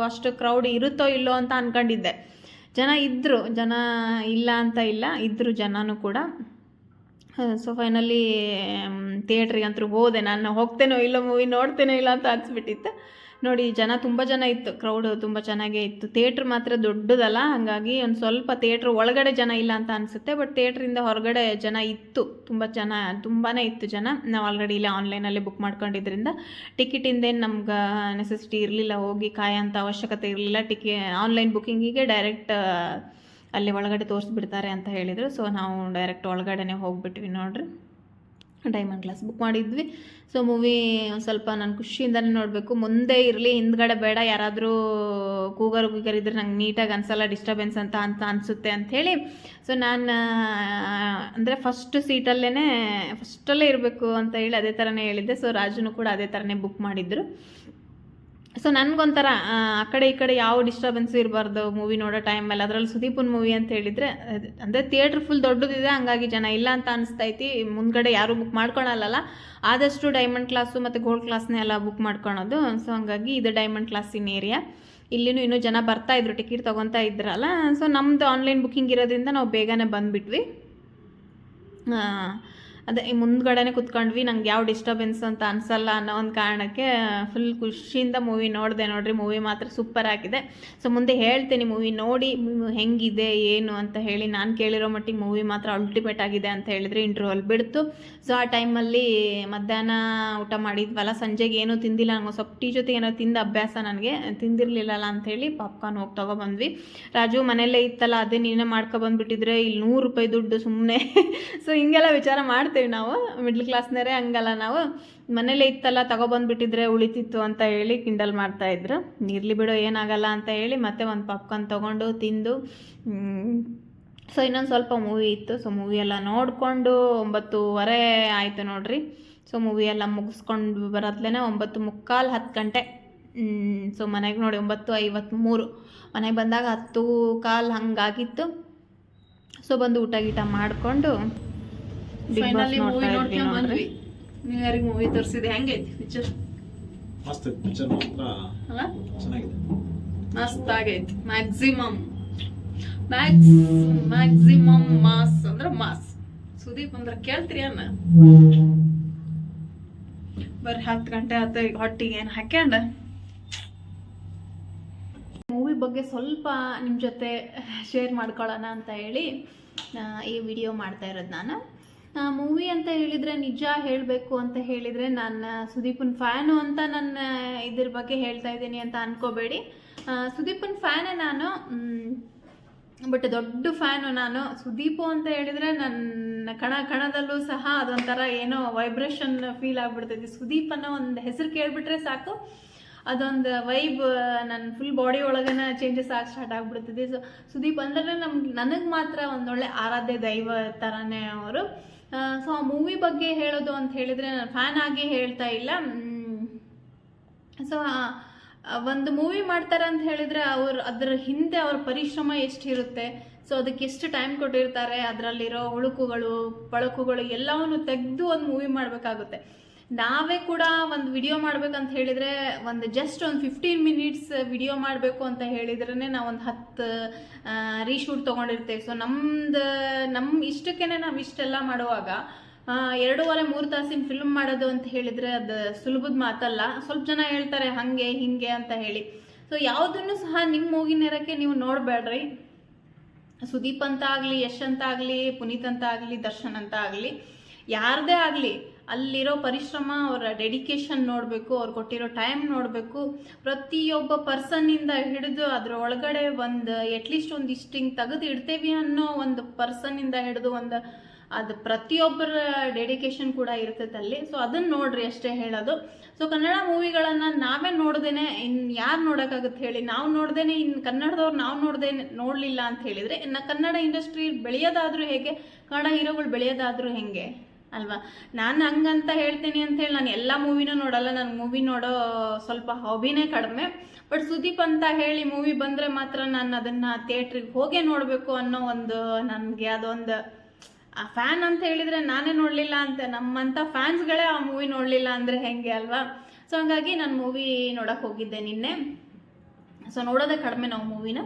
ಅಷ್ಟು ಕ್ರೌಡ್ ಇರುತ್ತೋ ಇಲ್ಲೋ ಅಂತ ಅಂದ್ಕೊಂಡಿದ್ದೆ ಜನ ಇದ್ದರು ಜನ ಇಲ್ಲ ಅಂತ ಇಲ್ಲ ಇದ್ದರು ಜನನೂ ಕೂಡ. ಸೊ ಫೈನಲಿ ಥಿಯೇಟ್ರಿಗೆ ಅಂತೂ ಹೋದೆ. ನಾನು ಹೋಗ್ತೇನೋ ಇಲ್ಲೋ ಮೂವಿ ನೋಡ್ತೇನೋ ಇಲ್ಲ ಅಂತ ಅನ್ಸ್ಬಿಟ್ಟಿತ್ತು. ನೋಡಿ, ಜನ ತುಂಬ ಜನ ಇತ್ತು. ಕ್ರೌಡ್ ತುಂಬ ಚೆನ್ನಾಗೇ ಇತ್ತು. ಥಿಯೇಟ್ರ್ ಮಾತ್ರ ದೊಡ್ಡದಲ್ಲ, ಹಾಗಾಗಿ ಒಂದು ಸ್ವಲ್ಪ ಥಿಯೇಟ್ರ್ ಒಳಗಡೆ ಜನ ಇಲ್ಲ ಅಂತ ಅನಿಸುತ್ತೆ ಬಟ್ ಥಿಯೇಟ್ರಿಂದ ಹೊರಗಡೆ ಜನ ಇತ್ತು. ತುಂಬ ಜನ ತುಂಬಾ ಇತ್ತು ಜನ. ನಾವು ಆಲ್ರೆಡಿ ಇಲ್ಲೇ ಆನ್ಲೈನಲ್ಲೇ ಬುಕ್ ಮಾಡ್ಕೊಂಡಿದ್ರಿಂದ ಟಿಕೆಟಿಂದೇನು ನಮ್ಗೆ ನೆಸೆಸಿಟಿ ಇರಲಿಲ್ಲ. ಹೋಗಿ ಕಾಯೋಂಥ ಅವಶ್ಯಕತೆ ಇರಲಿಲ್ಲ. ಟಿಕೆ ಆನ್ಲೈನ್ ಬುಕ್ಕಿಂಗಿಗೆ ಡೈರೆಕ್ಟ್ ಅಲ್ಲಿ ಒಳಗಡೆ ತೋರಿಸ್ಬಿಡ್ತಾರೆ ಅಂತ ಹೇಳಿದರು. ಸೊ ನಾವು ಡೈರೆಕ್ಟ್ ಒಳಗಡೆನೆ ಹೋಗ್ಬಿಟ್ವಿ ನೋಡ್ರಿ. ಡೈಮಂಡ್ ಗ್ಲಾಸ್ ಬುಕ್ ಮಾಡಿದ್ವಿ. ಸೊ ಮೂವಿ ಸ್ವಲ್ಪ ನಾನು ಖುಷಿಯಿಂದಲೇ ನೋಡಬೇಕು. ಮುಂದೆ ಇರಲಿ, ಹಿಂದ್ಗಡೆ ಬೇಡ, ಯಾರಾದರೂ ಕೂಗರು ಕೂಗರ್ ಇದ್ದರೆ ನಂಗೆ ನೀಟಾಗಿ ಅನ್ಸಲ್ಲ ಡಿಸ್ಟರ್ಬೆನ್ಸ್ ಅಂತ ಅಂತ ಅನಿಸುತ್ತೆ ಅಂಥೇಳಿ ಸೊ ನಾನು ಅಂದರೆ ಫಸ್ಟ್ ಸೀಟಲ್ಲೇ ಫಸ್ಟಲ್ಲೇ ಇರಬೇಕು ಅಂತ ಹೇಳಿ ಅದೇ ಥರನೇ ಹೇಳಿದ್ದೆ. ಸೊ ರಾಜುನು ಕೂಡ ಅದೇ ಥರನೇ ಬುಕ್ ಮಾಡಿದ್ರು. ಸೊ ನನಗೊಂಥರ, ಆ ಕಡೆ ಈ ಕಡೆ ಯಾವ ಡಿಸ್ಟರ್ಬೆನ್ಸು ಇರಬಾರ್ದು ಮೂವಿ ನೋಡೋ ಟೈಮಲ್ಲಿ ಅದರಲ್ಲಿ ಸುದೀಪನ್ ಮೂವಿ ಅಂತ ಹೇಳಿದರೆ ಅಂದರೆ ಥಿಯೇಟ್ರ್ ಫುಲ್ ದೊಡ್ಡದಿದೆ, ಹಂಗಾಗಿ ಜನ ಇಲ್ಲ ಅಂತ ಅನಿಸ್ತೈತಿ. ಮುಂದ್ಗಡೆ ಯಾರೂ ಬುಕ್ ಮಾಡ್ಕೊಳಲ್ಲ ಆದಷ್ಟು ಡೈಮಂಡ್ ಕ್ಲಾಸು ಮತ್ತು ಗೋಲ್ಡ್ ಕ್ಲಾಸ್ನೇ ಎಲ್ಲ ಬುಕ್ ಮಾಡ್ಕೊಳೋದು. ಸೊ ಹಂಗಾಗಿ ಇದು ಡೈಮಂಡ್ ಕ್ಲಾಸಿನ ಏರಿಯಾ ಇಲ್ಲಿನೂ ಇನ್ನೂ ಜನ ಬರ್ತಾ ಇದ್ರು ಟಿಕೆಟ್ ತೊಗೊತಾ ಇದ್ರಲ್ಲ. ಸೊ ನಮ್ಮದು ಆನ್ಲೈನ್ ಬುಕ್ಕಿಂಗ್ ಇರೋದ್ರಿಂದ ನಾವು ಬೇಗನೆ ಬಂದುಬಿಟ್ವಿ. ಅದೇ ಈ ಮುಂದ್ಗಡೆನೆ ಕುತ್ಕೊಂಡ್ವಿ, ನಂಗೆ ಯಾವ ಡಿಸ್ಟರ್ಬೆನ್ಸ್ ಅಂತ ಅನ್ಸಲ್ಲ ಅನ್ನೋ ಒಂದು ಕಾರಣಕ್ಕೆ ಫುಲ್ ಖುಷಿಯಿಂದ ಮೂವಿ ನೋಡಿದೆ ನೋಡ್ರಿ ಮೂವಿ ಮಾತ್ರ ಸೂಪರ್ ಆಗಿದೆ. ಸೊ ಮುಂದೆ ಹೇಳ್ತೀನಿ ಮೂವಿ ನೋಡಿ ಹೆಂಗಿದೆ, ಏನು ಅಂತ ಹೇಳಿ ನಾನು ಕೇಳಿರೋ ಮಟ್ಟಿಗೆ ಮೂವಿ ಮಾತ್ರ ಅಲ್ಟಿಮೇಟ್ ಆಗಿದೆ ಅಂತ ಹೇಳಿದ್ರೆ ಇಂಟ್ರ್ವಲ್ ಬಿಡ್ತು. ಸೊ ಆ ಟೈಮಲ್ಲಿ ಮಧ್ಯಾಹ್ನ ಊಟ ಮಾಡಿದ್ವಲ್ಲ, ಸಂಜೆಗೆ ಏನೂ ತಿಂದಿಲ್ಲ ನಂಗೆ ಸ್ವಲ್ಪ ಟೀ ಜೊತೆಗೆ ಏನೋ ತಿಂದ ಅಭ್ಯಾಸ ನನಗೆ, ತಿಂದಿರಲಿಲ್ಲಲ್ಲ ಅಂಥೇಳಿ ಪಾಪ್ಕಾರ್ನ್ ಹೋಗಿ ತೊಗೊಬಂದ್ವಿ. ರಾಜು ಮನೆಯಲ್ಲೇ ಇತ್ತಲ್ಲ, ಅದೇ ನೀನೇ ಮಾಡ್ಕೊಬಂದ್ಬಿಟ್ಟಿದ್ರೆ ಇಲ್ಲಿ ನೂರು ರೂಪಾಯಿ ದುಡ್ಡು ಸುಮ್ಮನೆ ಸೊ ಹಿಂಗೆಲ್ಲ ವಿಚಾರ ಮಾಡ್ತೇವೆ ನಾವು ಮಿಡ್ಲ್ ಕ್ಲಾಸ್ನರೇ ಹಂಗಲ್ಲ ನಾವು. ಮನೇಲೇ ಇತ್ತಲ್ಲ, ತಗೊಬಂದ್ಬಿಟ್ಟಿದ್ರೆ ಉಳಿತಿತ್ತು ಅಂತ ಹೇಳಿ ಕಿಂಡಲ್ ಮಾಡ್ತಾ ಇದ್ರು. ಇರಲಿ ಬಿಡು, ಏನಾಗಲ್ಲ ಅಂತ ಹೇಳಿ ಮತ್ತೆ ಒಂದು ಪಾಪ್ಕಾರ್ನ್ ತೊಗೊಂಡು ತಿಂದು ಸೊ ಇನ್ನೊಂದು ಸ್ವಲ್ಪ ಮೂವಿ ಇತ್ತು. ಸೊ ಮೂವಿ ಎಲ್ಲ ನೋಡಿಕೊಂಡು ಒಂಬತ್ತುವರೆ ಆಯಿತು ನೋಡ್ರಿ. ಸೊ ಮೂವಿ ಎಲ್ಲ ಮುಗಿಸ್ಕೊಂಡು ಬರೋದ್ಲೇ ಒಂಬತ್ತು ಮುಕ್ಕಾಲು ಹತ್ತು ಗಂಟೆ. ಸೊ ಮನೆಗೆ ನೋಡಿ ಒಂಬತ್ತು ಐವತ್ತ್ಮೂರು ಮನೆಗೆ ಬಂದಾಗ ಹತ್ತು ಕಾಲು ಹಂಗಾಗಿತ್ತು. ಸೊ ಬಂದು ಊಟ ಗೀಟ ಮಾಡಿಕೊಂಡು ಫೈನಲಿ ಮೂವಿ ನೋಡ್ಕೊಂಡ್ ಬಂದ್ವಿ. ನ್ಯೂ ಇಯರ್ ಮೂವಿ ತೋರಿಸಿದೆ. ಹೆಂಗೈತಿ ಪಿಕ್ಚರ್ ಮಸ್ತ್ ಪಿಕ್ಚರ್ ಮಾತ್ರ ಅಲ್ಲ? ಚೆನ್ನಾಗಿದೆ. ಮಸ್ತ್ ಆಗೈತಿ. ಮ್ಯಾಕ್ಸಿಮಮ್ ಮ್ಯಾಕ್ಸ್ ಮ್ಯಾಕ್ಸಿಮಮ್ ಮಾಸ್ ಅಂದ್ರ ಮಾಸ್ ಸುದೀಪ್ ಅಂದ್ರ ಕೇಳ್ತೀರಿ ಅನ್ನ? ಬರ್ರಿ ಹತ್ತು ಗಂಟೆ ಆತ ಈಗ ಹೊಟ್ಟಿಗೆ ಏನು ಹಾಕ್ಯಂಡ? ಮೂವಿ ಬಗ್ಗೆ ಸ್ವಲ್ಪ ನಿಮ್ಮ ಜೊತೆ ಶೇರ್ ಮಾಡ್ಕೊಳ್ಳೋಣ ಅಂತ ಹೇಳಿ ಆ, ಈ ವಿಡಿಯೋ ಮಾಡ್ತಾ ಇರೋದು ನಾನು. ಮೂವಿ ಅಂತ ಹೇಳಿದರೆ ನಿಜ ಹೇಳಬೇಕು ಅಂತ ಹೇಳಿದರೆ ನಾನು ಸುದೀಪನ್ ಫ್ಯಾನು ಅಂತ ನನ್ನ ಇದ್ರ ಬಗ್ಗೆ ಹೇಳ್ತಾ ಇದ್ದೀನಿ ಅಂತ ಅನ್ಕೋಬೇಡಿ. ಸುದೀಪನ್ ಫ್ಯಾನೇ ನಾನು ಬಟ್ ದೊಡ್ಡ ಫ್ಯಾನು ನಾನು. ಸುದೀಪು ಅಂತ ಹೇಳಿದರೆ ನನ್ನ ಕಣ ಕಣದಲ್ಲೂ ಸಹ ಅದೊಂಥರ ಏನೋ ವೈಬ್ರೇಷನ್ ಫೀಲ್ ಆಗಿಬಿಡ್ತೈತಿ. ಸುದೀಪ್ ಅನ್ನೋ ಒಂದು ಹೆಸರು ಕೇಳಿಬಿಟ್ರೆ ಸಾಕು. ಅದೊಂದು ವೈಬ್ ನನ್ನ ಫುಲ್ ಬಾಡಿ ಒಳಗನ ಚೇಂಜಸ್ ಆಗಿ ಸ್ಟಾರ್ಟ್ ಆಗ್ಬಿಡ್ತದೆ ಸೊ ಸುದೀಪ್ ಅಂದ್ರೆ ನಮ್ಗೆ, ನನಗೆ ಮಾತ್ರ ಒಂದೊಳ್ಳೆ ಆರಾಧ್ಯ ದೈವ ಥರನೇ ಅವರು. ಸೊ ಆ ಮೂವಿ ಬಗ್ಗೆ ಹೇಳೋದು ಅಂತ ಹೇಳಿದರೆ ನಾನು ಫ್ಯಾನ್ ಆಗಿ ಹೇಳ್ತಾ ಇಲ್ಲ. ಸೊ ಒಂದು ಮೂವಿ ಮಾಡ್ತಾರೆ ಅಂತ ಹೇಳಿದರೆ ಅವ್ರು, ಅದರ ಹಿಂದೆ ಅವ್ರ ಪರಿಶ್ರಮ ಎಷ್ಟಿರುತ್ತೆ ಸೊ ಅದಕ್ಕೆ ಎಷ್ಟು ಟೈಮ್ ಕೊಟ್ಟಿರ್ತಾರೆ, ಅದರಲ್ಲಿರೋ ಹುಳುಕುಗಳು, ಪಳಕುಗಳು ಎಲ್ಲವನ್ನು ತೆಗೆದು ಒಂದು ಮೂವಿ ಮಾಡಬೇಕಾಗುತ್ತೆ. ನಾವೇ ಕೂಡ ಒಂದು ವಿಡಿಯೋ ಮಾಡ್ಬೇಕಂತ ಹೇಳಿದರೆ ಒಂದು ಜಸ್ಟ್ ಒಂದು ಫಿಫ್ಟೀನ್ ಮಿನಿಟ್ಸ್ ವಿಡಿಯೋ ಮಾಡಬೇಕು ಅಂತ ಹೇಳಿದ್ರೇ ನಾವು ಒಂದು ಹತ್ತು ರೀಶೂಟ್ ತೊಗೊಂಡಿರ್ತೇವೆ. ಸೊ ನಮ್ದು ನಮ್ಮ ಇಷ್ಟಕ್ಕೇ ನಾವು ಇಷ್ಟೆಲ್ಲ ಮಾಡುವಾಗ ಎರಡೂವರೆ, ಮೂರು ತಾಸಿನ ಫಿಲ್ಮ್ ಮಾಡೋದು ಅಂತ ಹೇಳಿದರೆ ಅದು ಸುಲಭದ ಮಾತಲ್ಲ. ಸ್ವಲ್ಪ ಜನ ಹೇಳ್ತಾರೆ ಹಾಗೆ, ಹಿಂಗೆ ಅಂತ ಹೇಳಿ. ಸೊ ಯಾವುದನ್ನು ಸಹ ನಿಮ್ಮ ಮೂಗಿನೇರಕ್ಕೆ ನೀವು ನೋಡಬೇಡ್ರಿ. ಸುದೀಪ್ ಅಂತ ಆಗಲಿ, ಯಶ್ ಅಂತ ಆಗಲಿ, ಪುನೀತ್ ಅಂತ ಆಗಲಿ, ದರ್ಶನ್ ಅಂತ ಆಗಲಿ, ಯಾರದೇ ಆಗಲಿ ಅಲ್ಲಿರೋ ಪರಿಶ್ರಮ, ಅವರ ಡೆಡಿಕೇಶನ್ ನೋಡಬೇಕು, ಅವ್ರು ಕೊಟ್ಟಿರೋ ಟೈಮ್ ನೋಡಬೇಕು. ಪ್ರತಿಯೊಬ್ಬ ಪರ್ಸನ್ನಿಂದ ಹಿಡಿದು ಅದರ ಒಳಗಡೆ ಒಂದು ಎಟ್ಲೀಸ್ಟ್ ಒಂದು ಇಷ್ಟು ಹಿಂಗೆ ತೆಗೆದು ಇಡ್ತೇವಿ ಅನ್ನೋ ಒಂದು ಪರ್ಸನ್ನಿಂದ ಹಿಡಿದು ಒಂದು, ಅದು ಪ್ರತಿಯೊಬ್ಬರ ಡೆಡಿಕೇಶನ್ ಕೂಡ ಇರ್ತೈತೆ ಅಲ್ಲಿ. ಸೊ ಅದನ್ನು ನೋಡ್ರಿ ಅಷ್ಟೇ ಹೇಳೋದು. ಸೊ ಕನ್ನಡ ಮೂವಿಗಳನ್ನು ನಾವೇ ನೋಡ್ದೇನೆ ಇನ್ನು ಯಾರು ನೋಡೋಕ್ಕಾಗುತ್ತೆ ಹೇಳಿ. ನಾವು ನೋಡ್ದೇನೆ ಇನ್ನು ಕನ್ನಡದವ್ರು ನಾವು ನೋಡ್ದೇನೆ, ನೋಡಲಿಲ್ಲ ಅಂತ ಹೇಳಿದರೆ, ಇನ್ನು ಕನ್ನಡ ಇಂಡಸ್ಟ್ರಿ ಬೆಳೆಯೋದಾದರೂ ಹೇಗೆ, ಕನ್ನಡ ಹೀರೋಗಳು ಬೆಳೆಯೋದಾದರೂ ಹೆಂಗೆ? ಅಲ್ವಾ? ನಾನು ಹಂಗಂತ ಹೇಳ್ತೀನಿ ಅಂತ ಹೇಳಿ ನಾನು ಎಲ್ಲ ಮೂವಿನೂ ನೋಡಲ್ಲ. ನಾನು ಮೂವಿ ನೋಡೋ ಸ್ವಲ್ಪ ಹಾಬಿನೇ ಕಡಿಮೆ. ಬಟ್ ಸುದೀಪ್ ಅಂತ ಹೇಳಿ ಮೂವಿ ಬಂದರೆ ಮಾತ್ರ ನಾನು ಅದನ್ನು ಥಿಯೇಟ್ರಿಗೆ ಹೋಗೇ ನೋಡಬೇಕು ಅನ್ನೋ ಒಂದು ನನಗೆ ಅದೊಂದು, ಆ ಫ್ಯಾನ್ ಅಂತ ಹೇಳಿದರೆ ನಾನೇ ನೋಡಲಿಲ್ಲ ಅಂತ ನಮ್ಮಂಥ ಫ್ಯಾನ್ಸ್ಗಳೇ ಆ ಮೂವಿ ನೋಡಲಿಲ್ಲ ಅಂದರೆ ಹೆಂಗೆ ಅಲ್ವಾ? ಸೊ ಹಂಗಾಗಿ ನಾನು ಮೂವಿ ನೋಡೋಕೆ ಹೋಗಿದ್ದೆ ನಿನ್ನೆ. ಸೊ ನೋಡೋದೇ ಕಡಿಮೆ ನಾವು ಮೂವಿನ.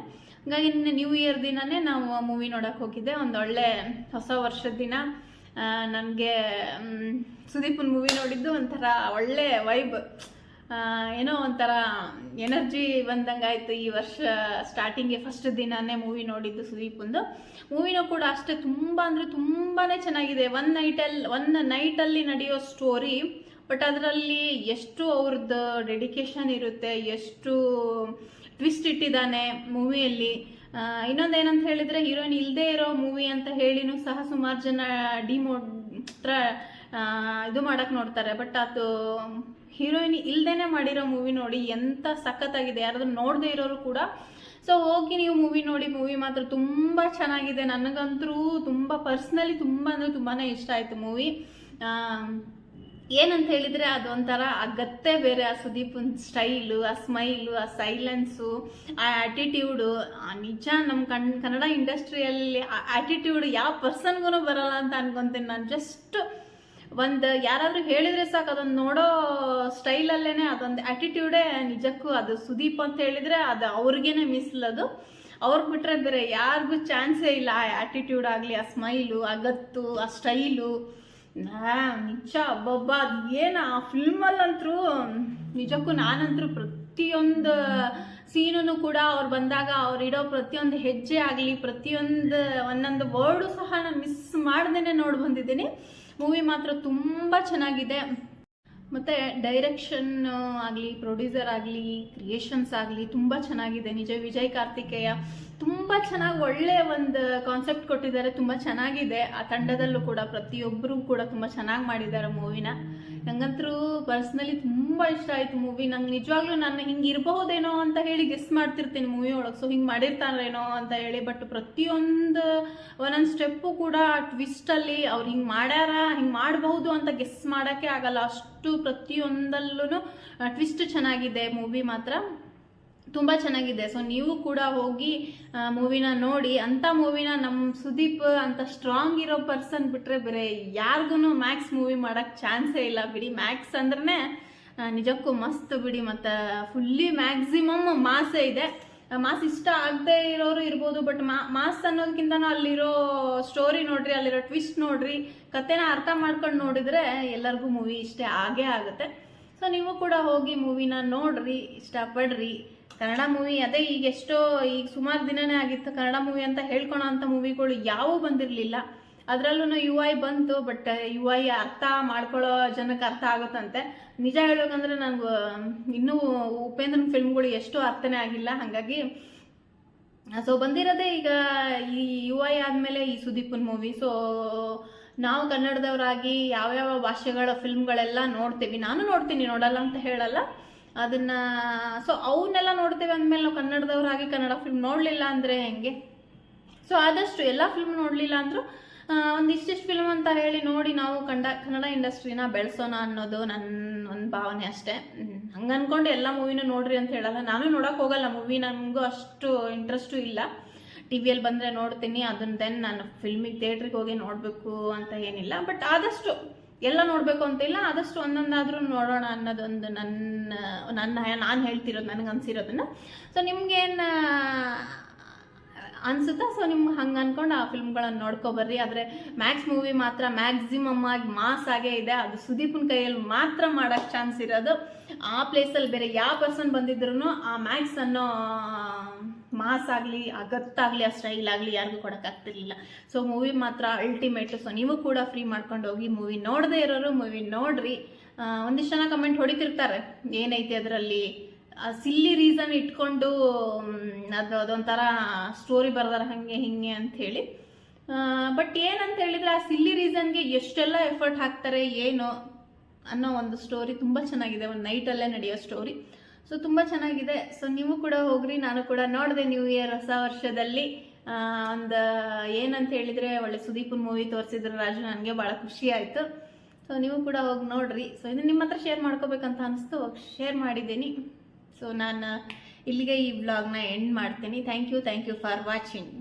ಹಂಗಾಗಿ ನಿನ್ನೆ ನ್ಯೂ ಇಯರ್ ದಿನನೇ ನಾವು ಮೂವಿ ನೋಡೋಕೆ ಹೋಗಿದ್ದೆ. ಒಂದು ಒಳ್ಳೆ ಹೊಸ ವರ್ಷದ ದಿನ. ನನಗೆ ಸುದೀಪನ್ ಮೂವಿ ನೋಡಿದ್ದು ಒಂಥರ ಒಳ್ಳೆ ವೈಬ್ ಏನೋ ಒಂಥರ ಎನರ್ಜಿ ಬಂದಂಗಾಯ್ತು ಈ ವರ್ಷ ಸ್ಟಾರ್ಟಿಂಗೆ ಫಸ್ಟ್ ದಿನಾನೇ ಮೂವಿ ನೋಡಿದ್ದು ಸುದೀಪಂದು. ಮೂವಿನೂ ಕೂಡ ಅಷ್ಟೇ ತುಂಬ ಅಂದರೆ ತುಂಬಾ ಚೆನ್ನಾಗಿದೆ. ಒನ್ ನೈಟಲ್ಲಿ ಒನ್ ನೈಟಲ್ಲಿ ನಡೆಯೋ ಸ್ಟೋರಿ ಬಟ್ ಅದರಲ್ಲಿ ಎಷ್ಟು ಅವ್ರದ್ದು ಡೆಡಿಕೇಶನ್ ಇರುತ್ತೆ, ಎಷ್ಟು ಟ್ವಿಸ್ಟ್ ಇಟ್ಟಿದ್ದಾನೆ ಮೂವಿಯಲ್ಲಿ ಇನ್ನೊಂದೇನಂತ ಹೇಳಿದ್ರೆ ಹೀರೋಯಿನ್ ಇಲ್ಲದೆ ಇರೋ ಮೂವಿ ಅಂತ ಹೇಳಿನೂ ಸಹ ಸುಮಾರು ಜನ ಡಿಮೋ ಇದು ಮಾಡಕ್ ನೋಡ್ತಾರೆ. ಬಟ್ ಅದು ಹೀರೋಯಿನ್ ಇಲ್ದೇನೆ ಮಾಡಿರೋ ಮೂವಿ ನೋಡಿ ಎಂತ ಸಖತ್ತಾಗಿದೆ. ಯಾರಾದ್ರೂ ನೋಡದೇ ಇರೋರು ಕೂಡ ಸೊ ಹೋಗಿ ನೀವು ಮೂವಿ ನೋಡಿ, ಮೂವಿ ಮಾತ್ರ ತುಂಬ ಚೆನ್ನಾಗಿದೆ. ನನಗಂತರೂ ತುಂಬ ಪರ್ಸ್ನಲಿ ತುಂಬ ಅಂದರೆ ತುಂಬಾ ಇಷ್ಟ ಆಯಿತು ಮೂವಿ. ಏನಂತ ಹೇಳಿದ್ರೆ ಅದೊಂಥರ ಆ ಗತ್ತೆ ಬೇರೆ ಆ ಸುದೀಪನ್ ಸ್ಟೈಲು, ಆ ಸ್ಮೈಲು, ಆ ಸೈಲೆನ್ಸು, ಆ ಆಟಿಟ್ಯೂಡು ನಿಜ ನಮ್ಮ ಕಣ್, ಕನ್ನಡ ಇಂಡಸ್ಟ್ರಿಯಲ್ಲಿ ಆಟಿಟ್ಯೂಡ್ ಯಾವ ಪರ್ಸನ್ಗೂ ಬರಲ್ಲ ಅಂತ ಅನ್ಕೊಂತೀನಿ ನಾನು. ಜಸ್ಟ್ ಒಂದು ಯಾರಾದರೂ ಹೇಳಿದ್ರೆ ಸಾಕು ಅದೊಂದು ನೋಡೋ ಸ್ಟೈಲಲ್ಲೇ ಅದೊಂದು ಆಟಿಟ್ಯೂಡೇ ನಿಜಕ್ಕೂ ಅದು ಸುದೀಪ್ ಅಂತ ಹೇಳಿದ್ರೆ ಅದು ಅವ್ರಿಗೇನೆ ಮೀಸಲದು ಅವ್ರು ಬಿಟ್ರೆ ಬೇರೆ ಯಾರಿಗೂ ಚಾನ್ಸೇ ಇಲ್ಲ ಆ ಆಟಿಟ್ಯೂಡ್ ಆಗಲಿ, ಆ ಸ್ಮೈಲು ಆ ಗತ್ತು, ಆ ಸ್ಟೈಲು ನಿಜ ಅಬ್ಬಬ್ಬ ಅದು ಏನು ಆ ಫಿಲ್ಮಲ್ಲಂತರೂ ನಿಜಕ್ಕೂ ನಾನಂತರೂ ಪ್ರತಿಯೊಂದು ಸೀನೂ ಕೂಡ ಅವ್ರು ಬಂದಾಗ ಅವ್ರು ಇಡೋ ಪ್ರತಿಯೊಂದು ಹೆಜ್ಜೆ ಆಗಲಿ, ಪ್ರತಿಯೊಂದು ಒಂದೊಂದು ವರ್ಡು ಸಹ ನಾನು ಮಿಸ್ ಮಾಡ್ದೇ ನೋಡಿ ಬಂದಿದ್ದೀನಿ. ಮೂವಿ ಮಾತ್ರ ತುಂಬ ಚೆನ್ನಾಗಿದೆ. ಮತ್ತು ಡೈರೆಕ್ಷನ್ ಆಗಲಿ ಪ್ರೊಡ್ಯೂಸರ್ ಆಗಲಿ ಕ್ರಿಯೇಷನ್ಸ್ ಆಗಲಿ ತುಂಬ ಚೆನ್ನಾಗಿದೆ. ನಿಜ ವಿಜಯ್ ಕಾರ್ತಿಕೇಯ ತುಂಬ ಚೆನ್ನಾಗಿ ಒಳ್ಳೆ ಒಂದು ಕಾನ್ಸೆಪ್ಟ್ ಕೊಟ್ಟಿದ್ದಾರೆ, ತುಂಬ ಚೆನ್ನಾಗಿದೆ. ಆ ತಂಡದಲ್ಲೂ ಕೂಡ ಪ್ರತಿಯೊಬ್ಬರೂ ಕೂಡ ತುಂಬ ಚೆನ್ನಾಗಿ ಮಾಡಿದ್ದಾರೆ ಮೂವಿನ. ನಂಗಂತರೂ ಪರ್ಸ್ನಲಿ ತುಂಬ ಇಷ್ಟ ಆಯಿತು ಮೂವಿ. ನಂಗೆ ನಿಜವಾಗ್ಲೂ ನಾನು ಹಿಂಗೆ ಇರಬಹುದೇನೋ ಅಂತ ಹೇಳಿ ಗೆಸ್ ಮಾಡ್ತಿರ್ತೀನಿ ಮೂವಿ ಒಳಗೆ. ಸೊ ಹಿಂಗೆ ಮಾಡಿರ್ತಾರೇನೋ ಅಂತ ಹೇಳಿ ಬಟ್ ಪ್ರತಿಯೊಂದು ಒಂದೊಂದು ಸ್ಟೆಪ್ಪು ಕೂಡ ಟ್ವಿಸ್ಟಲ್ಲಿ ಅವ್ರು ಹಿಂಗೆ ಮಾಡ್ಯಾರ, ಹಿಂಗೆ ಮಾಡಬಹುದು ಅಂತ ಗೆಸ್ ಮಾಡೋಕ್ಕೆ ಆಗಲ್ಲ. ಅಷ್ಟು ಪ್ರತಿಯೊಂದಲ್ಲೂ ಟ್ವಿಸ್ಟ್ ಚೆನ್ನಾಗಿದೆ ಮೂವಿ ಮಾತ್ರ. ತುಂಬ ಚೆನ್ನಾಗಿದೆ. ಸೊ ನೀವು ಕೂಡ ಹೋಗಿ ಮೂವಿನ ನೋಡಿ, ಅಂಥ ಮೂವಿನ ನಮ್ಮ ಸುದೀಪ್ ಅಂತ ಸ್ಟ್ರಾಂಗ್ ಇರೋ ಪರ್ಸನ್ ಬಿಟ್ಟರೆ ಬೇರೆ ಯಾರಿಗೂ ಮ್ಯಾಕ್ಸ್ ಮೂವಿ ಮಾಡೋಕ್ಕೆ ಚಾನ್ಸೇ ಇಲ್ಲ. ಬಿಡಿ ಮ್ಯಾಕ್ಸ್ ಅಂದ್ರೆ ನಿಜಕ್ಕೂ ಮಸ್ತ್ ಬಿಡಿ. ಮತ್ತು ಫುಲ್ಲಿ ಮ್ಯಾಕ್ಸಿಮಮ್ ಮಾಸೇ ಇದೆ. ಮಾಸ್ ಇಷ್ಟ ಆಗದೆ ಇರೋರು ಇರ್ಬೋದು ಬಟ್ ಮಾಸ್ ಅನ್ನೋದಕ್ಕಿಂತ ಅಲ್ಲಿರೋ ಸ್ಟೋರಿ ನೋಡ್ರಿ, ಅಲ್ಲಿರೋ ಟ್ವಿಸ್ಟ್ ನೋಡ್ರಿ ಕತೆನ ಅರ್ಥ ಮಾಡ್ಕೊಂಡು ನೋಡಿದ್ರೆ ಎಲ್ಲರಿಗೂ ಮೂವಿ ಇಷ್ಟ ಆಗೇ ಆಗುತ್ತೆ. ಸೊ ನೀವು ಕೂಡ ಹೋಗಿ ಮೂವಿನ ನೋಡ್ರಿ, ಇಷ್ಟಪಡ್ರಿ. ಕನ್ನಡ ಮೂವಿ ಅದೇ ಈಗ ಎಷ್ಟೋ, ಈಗ ಸುಮಾರು ದಿನನೇ ಆಗಿತ್ತು ಕನ್ನಡ ಮೂವಿ ಅಂತ ಹೇಳ್ಕೊಳೋ ಅಂಥ ಮೂವಿಗಳು ಯಾವೂ ಬಂದಿರಲಿಲ್ಲ. ಅದರಲ್ಲೂ ಯು ಐ ಬಂತು, ಬಟ್ ಯು ಐ ಅರ್ಥ ಮಾಡ್ಕೊಳ್ಳೋ ಜನಕ್ಕೆ ಅರ್ಥ ಆಗುತ್ತಂತೆ. ನಿಜ ಹೇಳಬೇಕಂದ್ರೆ ನನಗೆ ಇನ್ನೂ ಉಪೇಂದ್ರನ ಫಿಲ್ಮ್ಗಳು ಎಷ್ಟು ಅರ್ಥನೇ ಆಗಿಲ್ಲ. ಹಾಗಾಗಿ, ಸೊ ಬಂದಿರೋದೇ ಈಗ ಈ ಯು ಐ ಆದಮೇಲೆ ಈ ಸುದೀಪನ್ ಮೂವಿ. ಸೊ, ನಾವು ಕನ್ನಡದವರಾಗಿ ಯಾವ್ಯಾವ ಭಾಷೆಗಳ ಫಿಲ್ಮ್ಗಳೆಲ್ಲ ನೋಡ್ತೀವಿ. ನಾನು ನೋಡ್ತೀನಿ, ನೋಡಲ್ಲ ಅಂತ ಹೇಳಲ್ಲ. ಅದನ್ನ ಸೊ ಅವನ್ನೆಲ್ಲ ನೋಡ್ತೇವೆ ಅಂದಮೇಲೆ ನಾವು ಕನ್ನಡದವರಾಗಿ ಕನ್ನಡ ಫಿಲ್ಮ್ ನೋಡಲಿಲ್ಲ ಅಂದರೆ ಹೆಂಗೆ? ಸೊ ಆದಷ್ಟು ಎಲ್ಲ ಫಿಲ್ಮ್ ನೋಡಲಿಲ್ಲ ಅಂದರೂ ಒಂದು ಇಷ್ಟಿಷ್ಟು ಫಿಲ್ಮ್ ಅಂತ ಹೇಳಿ ನೋಡಿ ನಾವು ಕಂಡ, ಕನ್ನಡ ಇಂಡಸ್ಟ್ರಿನ ಬೆಳೆಸೋಣ ಅನ್ನೋದು ನನ್ನ ಒಂದು ಭಾವನೆ ಅಷ್ಟೇ. ಹಂಗೆ ಅಂದ್ಕೊಂಡು ಎಲ್ಲ ಮೂವಿನೂ ನೋಡ್ರಿ ಅಂತ ಹೇಳಲ್ಲ. ನಾನು ನೋಡೋಕೆ ಹೋಗಲ್ಲ ಮೂವಿ ನನಗೂ ಅಷ್ಟು ಇಂಟ್ರೆಸ್ಟು ಇಲ್ಲ. ಟಿ ವಿಯಲ್ಲಿ ಬಂದರೆ ನೋಡ್ತೀನಿ ಅದನ್ನ ದೆನ್ ನಾನು ಫಿಲ್ಮಿಗೆ ಥಿಯೇಟ್ರಿಗೆ ಹೋಗಿ ನೋಡಬೇಕು ಅಂತ ಏನಿಲ್ಲ. ಬಟ್ ಆದಷ್ಟು ಎಲ್ಲ ನೋಡಬೇಕು ಅಂತಿಲ್ಲ, ಆದಷ್ಟು ಒಂದೊಂದಾದ್ರೂ ನೋಡೋಣ ಅನ್ನೋದೊಂದು ನನ್ನ ನನ್ನ, ನಾನು ಹೇಳ್ತಿರೋದು, ನನಗೆ ಅನ್ಸಿರೋದನ್ನು. ಸೊ ನಿಮ್ಗೇನು ಅನ್ಸುತ್ತಾ? ಸೊ ನಿಮ್ಗೆ ಹಂಗೆ ಅನ್ಕೊಂಡು ಆ ಫಿಲ್ಮ್ಗಳನ್ನು ನೋಡ್ಕೊಬರ್ರಿ. ಆದರೆ ಮ್ಯಾಕ್ಸ್ ಮೂವಿ ಮಾತ್ರ ಮ್ಯಾಕ್ಸಿಮಮ್ ಆಗಿ ಮಾಸ್ ಆಗೇ ಇದೆ. ಅದು ಸುದೀಪನ ಕೈಯಲ್ಲಿ ಮಾತ್ರ ಮಾಡೋಕ್ಕೆ ಚಾನ್ಸ್ ಇರೋದು. ಆ ಪ್ಲೇಸಲ್ಲಿ ಬೇರೆ ಯಾವ ಪರ್ಸನ್ ಬಂದಿದ್ರು ಆ ಮ್ಯಾಕ್ಸ್ ಅನ್ನೋ ಮಾಸ್ ಆಗಲಿ, ಆ ಗತ್ತಾಗಲಿ ಆ ಸ್ಟೈಲ್ ಆಗಲಿ ಯಾರಿಗೂ ಕೊಡೋಕ್ಕಾಗ್ತಿರ್ಲಿಲ್ಲ ಸೊ ಮೂವಿ ಮಾತ್ರ ಅಲ್ಟಿಮೇಟ್ ಸೊ ನೀವು ಕೂಡ ಫ್ರೀ ಮಾಡ್ಕೊಂಡು ಹೋಗಿ ಮೂವಿ ನೋಡದೇ ಇರೋರು ಮೂವಿ ನೋಡ್ರಿ. ಒಂದಿಷ್ಟು ಜನ ಕಮೆಂಟ್ ಹೊಡಿತಿರ್ತಾರೆ. ಏನೈತೆ ಅದರಲ್ಲಿ? ಸಿಲ್ಲಿ ರೀಸನ್ ಇಟ್ಕೊಂಡು ಅದು, ಅದೊಂಥರ ಸ್ಟೋರಿ ಬರ್ದಾರ ಹಾಗೆ, ಹಿಂಗೆ ಅಂತ ಹೇಳಿ. ಬಟ್ ಏನಂತ ಹೇಳಿದ್ರೆ ಆ ಸಿಲ್ಲಿ ರೀಸನ್ಗೆ ಎಷ್ಟೆಲ್ಲ ಎಫರ್ಟ್ ಹಾಕ್ತಾರೆ, ಏನು ಅನ್ನೋ ಒಂದು ಸ್ಟೋರಿ ತುಂಬ ಚೆನ್ನಾಗಿದೆ. ಒಂದು ನೈಟಲ್ಲೇ ನಡೆಯೋ ಸ್ಟೋರಿ ಸೊ ತುಂಬ ಚೆನ್ನಾಗಿದೆ. ಸೊ ನೀವು ಕೂಡ ಹೋಗ್ರಿ, ನಾನು ಕೂಡ ನೋಡಿದೆ ನ್ಯೂ ಇಯರ್ ಹೊಸ ವರ್ಷದಲ್ಲಿ. ಒಂದು ಏನಂತ ಹೇಳಿದರೆ, ಒಳ್ಳೆ ಸುದೀಪನ್ ಮೂವಿ ತೋರಿಸಿದ್ರು ರಾಜು, ನನಗೆ ಭಾಳ ಖುಷಿ ಆಯಿತು. ಸೊ ನೀವು ಕೂಡ ಹೋಗಿ ನೋಡ್ರಿ. ಸೊ ಇದನ್ನು ನಿಮ್ಮ ಹತ್ರ ಶೇರ್ ಮಾಡ್ಕೋಬೇಕಂತ ಅನಿಸ್ತು ಶೇರ್ ಮಾಡಿದ್ದೀನಿ. ಸೊ ನಾನು ಇಲ್ಲಿಗೆ ಈ ಬ್ಲಾಗ್ನ ಎಂಡ್ ಮಾಡ್ತೀನಿ. Thank you thank you for watching